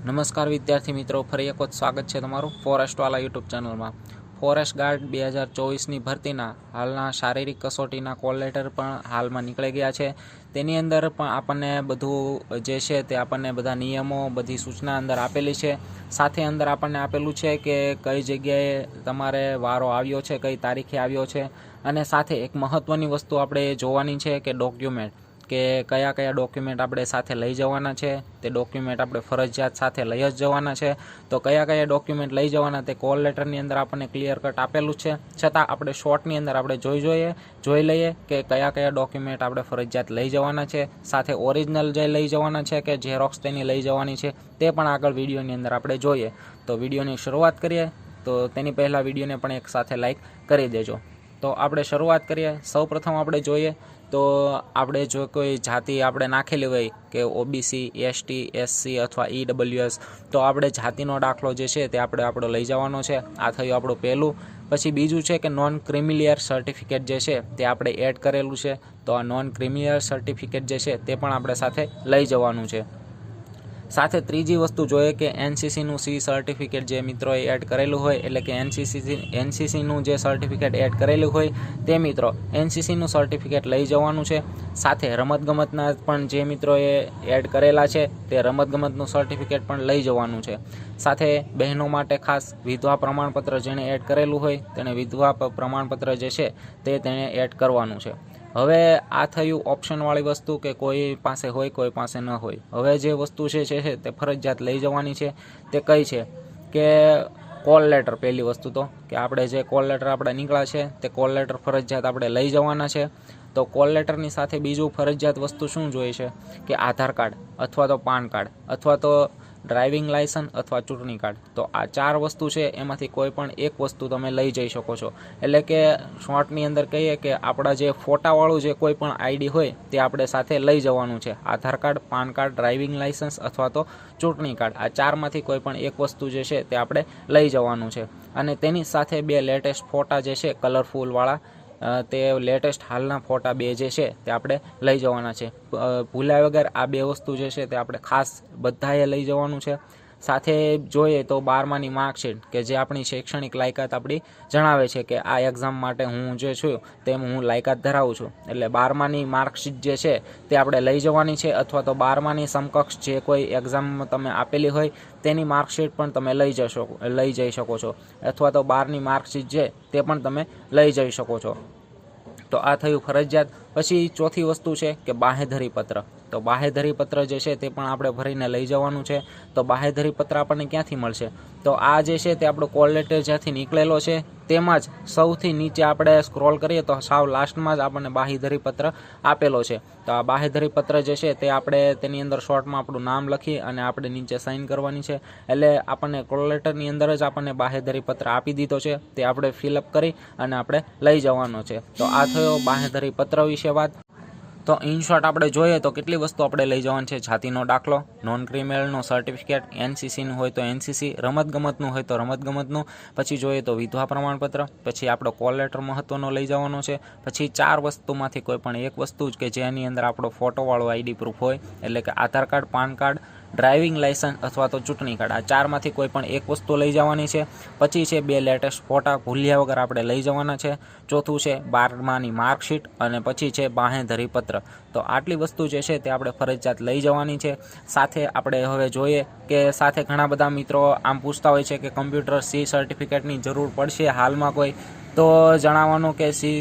નમસ્કાર વિદ્યાર્થી મિત્રો, ફરી એક વખત સ્વાગત છે તમારું ફોરેસ્ટવાલા યુટ્યુબ ચેનલમાં ફોરેસ્ટ ગાર્ડ બે હજાર ચોવીસની ભરતીના હાલના શારીરિક કસોટીના કોલ લેટર પણ હાલમાં નીકળી ગયા છે. તેની અંદર પણ આપણને બધું જે છે તે આપણને બધા નિયમો, બધી સૂચના અંદર આપેલી છે. સાથે અંદર આપણને આપેલું છે કે કઈ જગ્યાએ તમારે વારો આવ્યો છે, કઈ તારીખે આવ્યો છે અને સાથે એક મહત્ત્વની વસ્તુ આપણે જોવાની છે કે ડોક્યુમેન્ટ કે કયા કયા ડોક્યુમેન્ટ આપણે સાથે લઈ જવાના છે, તે ડોક્યુમેન્ટ આપણે ફરજિયાત સાથે લઈ જ જવાના છે. તો કયા કયા ડોક્યુમેન્ટ લઈ જવાના તે કોલ લેટરની અંદર આપણને ક્લિયર કટ આપેલું છે. છતાં આપણે શોર્ટની અંદર આપણે જોઈ જોઈએ, જોઈ લઈએ કે કયા કયા ડોક્યુમેન્ટ આપણે ફરજિયાત લઈ જવાના છે, સાથે ઓરિજિનલ જે લઈ જવાના છે કે ઝેરોક્સ તેની લઈ જવાની છે, તે પણ આગળ વિડીયોની અંદર આપણે જોઈએ. તો વિડીયોની શરૂઆત કરીએ. તો તેની પહેલાં વિડીયોને પણ એક સાથે લાઇક કરી દેજો. તો આપણે શરૂઆત કરીએ. સૌ પ્રથમ આપણે જોઈએ તો આપણે જો કોઈ જાતિ આપણે નાખેલી હોય કે ઓબીસી, એસટી, એસસી અથવા ઈડબ્લ્યુએસ, તો આપણે જાતિનો દાખલો જે છે તે આપણે આપણો લઈ જવાનો છે. આ થયું આપણું પહેલું. પછી બીજું છે કે નોન ક્રિમિલિયર સર્ટિફિકેટ જે છે તે આપણે એડ કરેલું છે. તો આ નોન ક્રિમિલિયર સર્ટિફિકેટ જે છે તે પણ આપણે સાથે લઈ જવાનું છે. સાથે ત્રીજી વસ્તુ જોઈએ કે એનસીસીનું સી સર્ટિફિકેટ જે મિત્રોએ એડ કરેલું હોય, એટલે કે એનસીસી એનસીસીનું જે સર્ટિફિકેટ એડ કરેલું હોય, તે મિત્રો એનસીસીનું સર્ટિફિકેટ લઈ જવાનું છે. સાથે રમતગમતના પણ જે મિત્રોએ એડ કરેલા છે, તે રમતગમતનું સર્ટિફિકેટ પણ લઈ જવાનું છે. સાથે બહેનો માટે ખાસ વિધવા પ્રમાણપત્ર જેણે એડ કરેલું હોય તેણે વિધવા પ્રમાણપત્ર જે છે, તે તેણે એડ કરવાનું છે. હવે આ થયું ઓપ્શનવાળી વસ્તુ કે કોઈ પાસે હોય, કોઈ પાસે ન હોય. હવે જે વસ્તુ છે છે તે ફરજિયાત લઈ જવાની છે. તે કઈ છે? કે કોલ લેટર પહેલી વસ્તુ તો, કે આપણે જે કોલ લેટર આપણે નીકળ્યા છે, તે કોલ લેટર ફરજિયાત આપણે લઈ જવાના છે. તો કોલ લેટરની સાથે બીજું ફરજિયાત વસ્તુ શું જોઈએ છે? કે આધાર કાર્ડ અથવા તો પાન કાર્ડ અથવા તો ડ્રાઇવિંગ લાયસન્સ અથવા ચૂંટણી કાર્ડ. તો આ ચાર વસ્તુ છે, એમાંથી કોઈ પણ એક વસ્તુ તમે લઈ જઈ શકો છો. એટલે કે શોર્ટની અંદર કહીએ કે આપણા જે ફોટાવાળું જે કોઈ પણ આઈડી હોય, તે આપણે સાથે લઈ જવાનું છે. Aadhaar card, PAN card, driving licence અથવા તો ચૂંટણી કાર્ડ. આ ચારમાંથી કોઈ પણ એક વસ્તુ જે છે, તે આપણે લઈ જવાનું છે. અને તેની સાથે બે લેટેસ્ટ ફોટા જે છે, કલરફુલવાળા તે લેટેસ્ટ હાલના ફોટા બે જે છે તે આપણે લઈ જવાના છે. ભૂલ્યા વગર આ બે વસ્તુ જે છે તે આપણે ખાસ બધાએ લઈ જવાનું છે. સાથે જોઈએ તો બારમાની માર્કશીટ કે જે આપણી શૈક્ષણિક લાયકાત આપણી જણાવે છે કે આ એક્ઝામ માટે હું જે છું તેમ હું લાયકાત ધરાવું છું. એટલે બારમાની માર્કશીટ જે છે તે આપણે લઈ જવાની છે અથવા તો બારમાની સમકક્ષ જે કોઈ એક્ઝામ તમે આપેલી હોય તેની માર્કશીટ પણ તમે લઈ જશો, લઈ જઈ શકો છો. અથવા તો બારની માર્કશીટ છે તે પણ તમે લઈ જઈ શકો છો. તો આ થયું ફરજિયાત. પછી ચોથી વસ્તુ છે કે બાહેધરી પત્ર. તો બાહેધરી પત્ર જે છે તે પણ આપણે ભરીને લઈ જવાનું છે. તો બાહેધરી પત્ર આપણને ક્યાંથી મળશે? તો આ જે છે તે આપણો કોલ લેટર જ્યાંથી નીકળેલો છે, તેમાં જ સૌથી નીચે આપણે સ્ક્રોલ કરીએ તો સાવ લાસ્ટમાં જ આપણને બાહેધરી પત્ર આપેલો છે. તો આ બાહેધરી પત્ર જે છે તે આપણે તેની અંદર શોર્ટમાં આપણું નામ લખી અને આપણે નીચે સાઇન કરવાની છે. એટલે આપણને કોલ લેટરની અંદર જ આપણને બાહેધરી પત્ર આપી દીધો છે. તે આપણે ફિલઅપ કરી અને આપણે લઈ જવાનો છે. તો આ થયો બાહેધરી પત્ર વિશે વાત. તો ઇન શોર્ટ આપણે જોઈએ તો કેટલી વસ્તુ આપણે લઈ જવાની છે? જાતિનો દાખલો નોન ક્રિમિનલનો સર્ટિફિકેટ એનસીસીનું હોય તો એનસીસી રમતગમતનું હોય તો રમતગમતનું, પછી જોઈએ તો વિધવા પ્રમાણપત્ર, પછી આપણો કોલ લેટર મહત્ત્વનો લઈ જવાનો છે, પછી ચાર વસ્તુમાંથી કોઈ પણ એક વસ્તુ જ કે જેની અંદર આપણો ફોટોવાળો આઈડી પ્રૂફ હોય, એટલે કે Aadhaar card, PAN card driving licence અથવા તો ચૂંટણી કાર્ડ. આ ચારમાંથી કોઈ પણ એક વસ્તુ લઈ જવાની છે. પછી છે બે લેટેસ્ટ ફોટા ભૂલ્યા વગર આપણે લઈ જવાના છે. ચોથું છે બારમાની માર્કશીટ અને પછી છે બાહેધરી પત્ર. તો આટલી વસ્તુ જે છે તે આપણે ફરજિયાત લઈ જવાની છે. સાથે આપણે હવે જોઈએ કે સાથે ઘણા બધા મિત્રો આમ પૂછતા હોય છે કે કમ્પ્યુટર સી સર્ટિફિકેટની જરૂર પડશે હાલમાં કોઈ. તો જણાવવાનું કે સી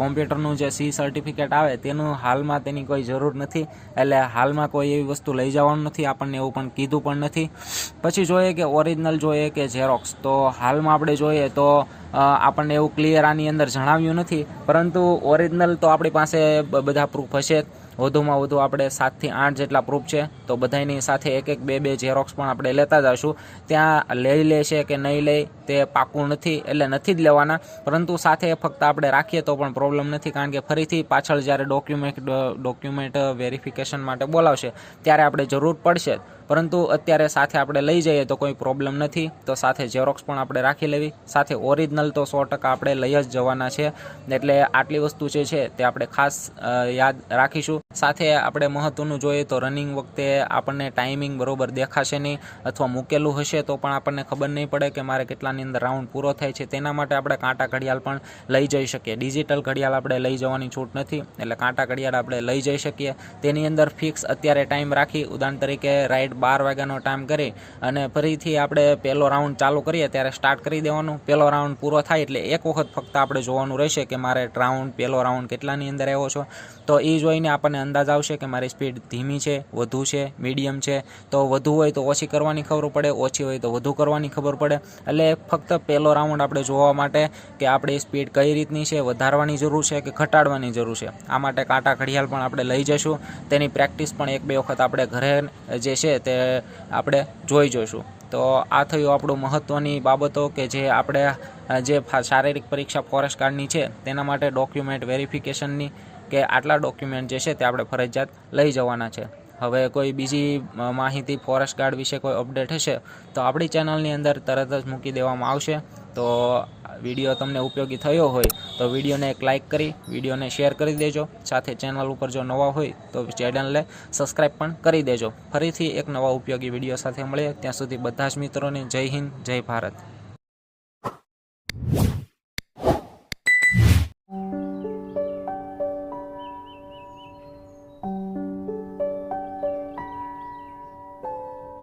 કોમ્પ્યુટરનું જે સી સર્ટિફિકેટ આવે, તેનું હાલમાં તેની કોઈ જરૂર નથી. એટલે હાલમાં કોઈ એવી વસ્તુ લઈ જવાનું નથી. આપણને એવું પણ કીધું પણ નથી. પછી જોઈએ કે ઓરિજિનલ જોઈએ કે ઝેરોક્સ તો હાલમાં આપણે જોઈએ તો આપણને એવું ક્લિયર આની અંદર જણાવ્યું નથી. પરંતુ ઓરિજિનલ તો આપણી પાસે બધા પ્રૂફ હશે વધુમાં વધુ આપણે સાતથી આઠ જેટલા પ્રૂફ છે, તો બધાની સાથે એક એક બે બે ઝેરોક્સ પણ આપણે લેતા જશું ત્યાં લઈ લે છે કે નહીં લે, તે પાકું નથી, એટલે નથી જ લેવાના પરંતુ સાથે ફક્ત આપણે રાખીએ તો પણ પ્રોબ્લેમ નથી, કારણ કે ફરીથી પાછળ જ્યારે ડોક્યુમેન્ટ ડોક્યુમેન્ટ વેરિફિકેશન માટે બોલાવશે, ત્યારે આપણે જરૂર પડશે. પરંતુ અત્યારે સાથે આપણે લઈ જઈએ તો કોઈ પ્રોબ્લેમ નથી. તો સાથે ઝેરોક્સ પણ આપણે રાખી લેવી. સાથે ઓરિજિનલ તો સો ટકા આપણે લઈ જ જવાના છે. એટલે આટલી વસ્તુ જે છે તે આપણે ખાસ યાદ રાખીશું. સાથે આપણે મહત્વનું જોઈએ તો રનિંગ વખતે આપણને ટાઈમિંગ બરોબર દેખાશે નહીં અથવા મૂકેલું હશે તો પણ આપણને ખબર નહીં પડે કે મારે કેટલાની અંદર રાઉન્ડ પૂરો થાય છે. તેના માટે આપણે કાંટા ઘડિયાળ પણ લઈ જઈ શકીએ. ડિજિટલ ઘડિયાળ આપણે લઈ જવાની છૂટ નથી. એટલે કાંટા ઘડિયાળ આપણે લઈ જઈ શકીએ. તેની અંદર ફિક્સ અત્યારે ટાઈમ રાખી. ઉદાહરણ તરીકે રાઈડ બાર વાગ્યાનો ટાઈમ કરી અને ફરીથી આપણે પહેલો રાઉન્ડ ચાલુ કરીએ ત્યારે સ્ટાર્ટ કરી દેવાનું. પહેલો રાઉન્ડ પૂરો થાય એટલે એક વખત ફક્ત આપણે જોવાનું રહેશે કે મારે રાઉન્ડ પહેલો રાઉન્ડ કેટલાની અંદર આવ્યો છો. તો એ જોઈને આપણને અંદાજ આવશે કે મારી સ્પીડ ધીમી છે, વધુ છે મીડિયમ છે. તો વધુ હોય તો ઓછી કરવાની ખબર પડે, ઓછી હોય તો વધુ કરવાની ખબર પડે. એટલે ફક્ત પહેલો રાઉન્ડ આપણે જોવા માટે કે આપણી સ્પીડ કઈ રીતની છે, વધારવાની જરૂર છે કે ઘટાડવાની જરૂર છે. આ માટે કાંટા ઘડિયાળ પણ આપણે લઈ જઈશું. તેની પ્રેક્ટિસ પણ એક બે વખત આપણે ઘરે જે છે તે આપણે જોઈ જોઈશું. તો આ થયું આપણું મહત્ત્વની બાબતો કે જે આપણે જે શારીરિક પરીક્ષા ફોરેસ્ટ ગાર્ડની છે, તેના માટે ડોક્યુમેન્ટ વેરિફિકેશનની કે આટલા ડોક્યુમેન્ટ જે છે તે આપણે ફરજિયાત લઈ જવાના છે. હવે કોઈ બીજી માહિતી ફોરેસ્ટ ગાર્ડ વિશે કોઈ અપડેટ હશે, તો આપણી ચેનલની અંદર તરત જ મૂકી દેવામાં આવશે. તો વીડિયો તમને ઉપયોગી થયો હોય તો વિડીયોને એક લાઇક કરી, વિડીયોને શેર કરી દેજો. સાથે ચેનલ ઉપર જો નવા હોય તો ચેનલને સબસ્ક્રાઈબ પણ કરી દેજો. ફરીથી એક નવા ઉપયોગી વીડિયો સાથે મળીએ. ત્યાં સુધી બધા જ મિત્રોને જય હિન્દ, જય ભારત.